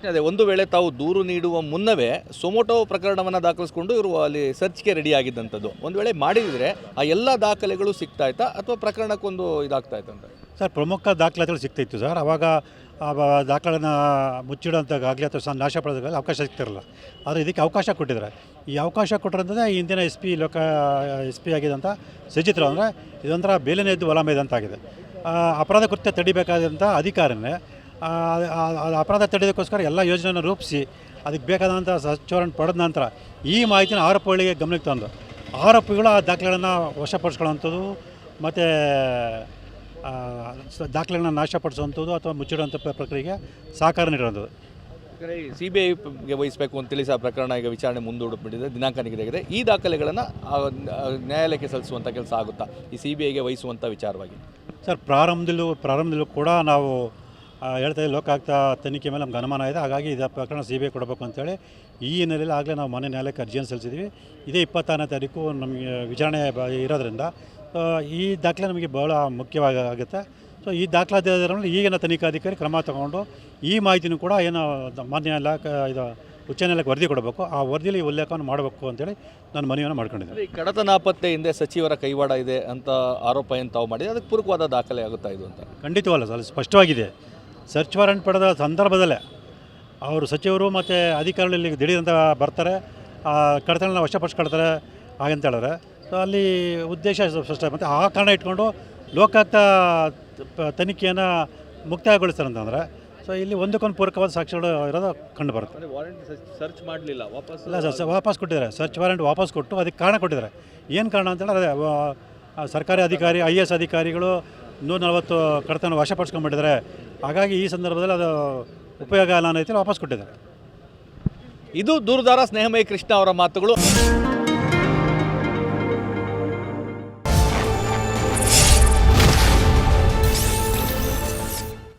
ಪ್ರಶ್ನೆ ಅದೇ ಒಂದು ವೇಳೆ ತಾವು ದೂರು ನೀಡುವ ಮುನ್ನವೇ ಸೊಮೊಟೊ ಪ್ರಕರಣವನ್ನು ದಾಖಲಿಸಿಕೊಂಡು ಇವರು ಅಲ್ಲಿ ಸರ್ಚ್ಗೆ ರೆಡಿ ಆಗಿದ್ದಂಥದ್ದು ಒಂದು ವೇಳೆ ಮಾಡಿದರೆ ಆ ಎಲ್ಲ ದಾಖಲೆಗಳು ಸಿಗ್ತಾ ಇತ್ತಾ ಅಥವಾ ಪ್ರಕರಣಕ್ಕೊಂದು ಇದಾಗ್ತಾ ಇತ್ತಂತ? ಸರ್ ಪ್ರಮುಖ ದಾಖಲಾತಿಗಳು ಸಿಗ್ತಾಯಿತ್ತು ಸರ್. ಆವಾಗ ದಾಖಲೆಗಳನ್ನ ಮುಚ್ಚಿಡೋಂಥದ್ದಾಗಲಿ ಅಥವಾ ಸ ನಾಶ ಪಡೋದಾಗಲಿ ಅವಕಾಶ ಸಿಗ್ತಿರಲ್ಲ ಆದರೆ ಇದಕ್ಕೆ ಅವಕಾಶ ಕೊಟ್ಟಿದ್ದಾರೆ. ಈ ಅವಕಾಶ ಕೊಟ್ಟಿರೋಂಥದ್ದೇ ಈ ಹಿಂದಿನ ಎಸ್ ಪಿ ಲೋಕ ಎಸ್ ಪಿ ಆಗಿದ್ದಂಥ ಸಜಿತ್ರ ಅಂದರೆ ಇದೊಂಥರ ಬೇಲಿನ ಎದ್ದು ಹೊಲ ಮೇದಂತಾಗಿದೆ ಆ, ಅಪರಾಧ ಕೃತ್ಯ ತಡಿಬೇಕಾದಂಥ ಅಧಿಕಾರನೇ ಅಪರಾಧ ತಡೆಯೋದಕ್ಕೋಸ್ಕರ ಎಲ್ಲ ಯೋಜನೆಯನ್ನು ರೂಪಿಸಿ ಅದಕ್ಕೆ ಬೇಕಾದಂಥ ಸಚಿವರನ್ನು ಪಡೆದ ನಂತರ ಈ ಮಾಹಿತಿನ ಆರೋಪಿಗಳಿಗೆ ಗಮನಕ್ಕೆ ತಂದು ಆರೋಪಿಗಳು ಆ ದಾಖಲೆಗಳನ್ನು ವಶಪಡಿಸ್ಕೊಳ್ಳೋವಂಥದ್ದು ಮತ್ತು ದಾಖಲೆಗಳನ್ನ ನಾಶಪಡಿಸುವಂಥದ್ದು ಅಥವಾ ಮುಚ್ಚಿಡುವಂಥ ಪ್ರ- ಪ್ರಕ್ರಿಯೆಗೆ ಸಹಕಾರ ನೀಡುವಂಥದ್ದು. ಸಿ ಬಿ ಐಗೆ ವಹಿಸಬೇಕು ಅಂತೇಳಿ ಸಹ ಪ್ರಕರಣ ಈಗ ವಿಚಾರಣೆ ಮುಂದೂಡಿಬಿಟ್ಟಿದೆ ದಿನಾಂಕ ನಿಗದಿಯಾಗಿದೆ. ಈ ದಾಖಲೆಗಳನ್ನು ನ್ಯಾಯಾಲಯಕ್ಕೆ ಸಲ್ಲಿಸುವಂಥ ಕೆಲಸ ಆಗುತ್ತಾ? ಈ ಸಿ ಬಿ ಐಗೆ ವಹಿಸುವಂಥ ವಿಚಾರವಾಗಿ. ಸರ್ ಪ್ರಾರಂಭದಲ್ಲೂ ಪ್ರಾರಂಭದಲ್ಲೂ ಕೂಡ ನಾವು ಹೇಳ್ತಾ ಇದ್ದೀವಿ ಲೋಕಾಯುಕ್ತ ತನಿಖೆ ಮೇಲೆ ನಮ್ಗೆ ಅನುಮಾನ ಇದೆ. ಹಾಗಾಗಿ ಇದು ಪ್ರಕರಣ ಸಿ ಬಿ ಐ ಕೊಡಬೇಕು ಅಂತೇಳಿ ಈ ಹಿನ್ನೆಲೆಯಲ್ಲಿ ಆಗಲೇ ನಾವು ಮನೆ ನ್ಯಾಯಾಲಯಕ್ಕೆ ಅರ್ಜಿಯನ್ನು ಸಲ್ಲಿಸಿದ್ವಿ ಇದೇ ಇಪ್ಪತ್ತಾರನೇ ತಾರೀಕು ನಮಗೆ ವಿಚಾರಣೆ ಬ ಇರೋದ್ರಿಂದ ಈ ದಾಖಲೆ ನಮಗೆ ಬಹಳ ಮುಖ್ಯವಾಗಿ ಆಗುತ್ತೆ. ಸೊ ಈ ದಾಖಲಾತಿ ಈಗಿನ ತನಿಖಾಧಿಕಾರಿ ಕ್ರಮ ತಗೊಂಡು ಈ ಮಾಹಿತಿನೂ ಕೂಡ ಏನು ಮಾನ್ಯ ನ್ಯಾಯಾಲಯ ಇದು ಉಚ್ಚ ನ್ಯಾಯಾಲಯಕ್ಕೆ ವರದಿ ಕೊಡಬೇಕು. ಆ ವರದಿಯಲ್ಲಿ ಉಲ್ಲೇಖವನ್ನು ಮಾಡಬೇಕು ಅಂತೇಳಿ ನಾನು ಮನವಿಯನ್ನು ಮಾಡ್ಕೊಂಡಿದ್ದೀನಿ. ಕಡತ ನಾಪತ್ತೆ ಹಿಂದೆ ಸಚಿವರ ಕೈವಾಡ ಇದೆ ಅಂತ ಆರೋಪ ಏನು ತಾವು ಮಾಡಿದೆ ಅದಕ್ಕೆ ಪೂರಕವಾದ ದಾಖಲೆ ಆಗುತ್ತಾ ಇದು ಅಂತ? ಖಂಡಿತವಲ್ಲ ಸರ್ ಸ್ಪಷ್ಟವಾಗಿದೆ. ಸರ್ಚ್ ವಾರೆಂಟ್ ಪಡೆದ ಸಂದರ್ಭದಲ್ಲೇ ಅವರು ಸಚಿವರು ಮತ್ತು ಅಧಿಕಾರಿಗಳು ಇಲ್ಲಿಗೆ ದಿಢೀರಂತ ಬರ್ತಾರೆ. ಆ ಕಡತಗಳನ್ನ ವಶಪಡಿಸ್ಕೊಳ್ತಾರೆ ಹಾಗಂತ ಹೇಳಿದ್ರೆ. ಸೊ ಅಲ್ಲಿ ಉದ್ದೇಶ ಸ್ಪಷ್ಟ ಮತ್ತು ಆ ಕಾರಣ ಇಟ್ಕೊಂಡು ಲೋಕಾಯುಕ್ತ ತನಿಖೆಯನ್ನು ಮುಕ್ತಾಯಗೊಳಿಸ್ತಾರೆ ಅಂತಂದರೆ. ಸೊ ಇಲ್ಲಿ ಒಂದಕ್ಕೊಂದು ಪೂರಕವಾದ ಸಾಕ್ಷಿಗಳು ಇರೋದು ಕಂಡು ಬರುತ್ತೆ. ವಾರೆಂಟ್ ಸರ್ಚ್ ಮಾಡಲಿಲ್ಲ ವಾಪಸ್ ಇಲ್ಲ ಸರ್ ವಾಪಸ್ ಕೊಟ್ಟಿದ್ದಾರೆ. ಸರ್ಚ್ ವಾರೆಂಟ್ ವಾಪಸ್ ಕೊಟ್ಟು ಅದಕ್ಕೆ ಕಾರಣ ಕೊಟ್ಟಿದ್ದಾರೆ. ಏನು ಕಾರಣ ಅಂತೇಳಿ ಅದೇ ಸರ್ಕಾರಿ ಅಧಿಕಾರಿ ಐ ಎ ಎಸ್ ಅಧಿಕಾರಿಗಳು ನೂರ ನಲವತ್ತು ಕಡತನ ವಶಪಡಿಸ್ಕೊಂಡ್ಬಿಟ್ಟಿದ್ದಾರೆ. ಹಾಗಾಗಿ ಈ ಸಂದರ್ಭದಲ್ಲಿ ಅದು ಉಪಯೋಗ ಅಲ್ಲ ಅನ್ನೋ ರೀತಿಯಲ್ಲಿ ವಾಪಸ್ ಕೊಟ್ಟಿದ್ದಾರೆ. ಇದು ದೂರದಾರ ಸ್ನೇಹಮಯ ಕೃಷ್ಣ ಅವರ ಮಾತುಗಳು.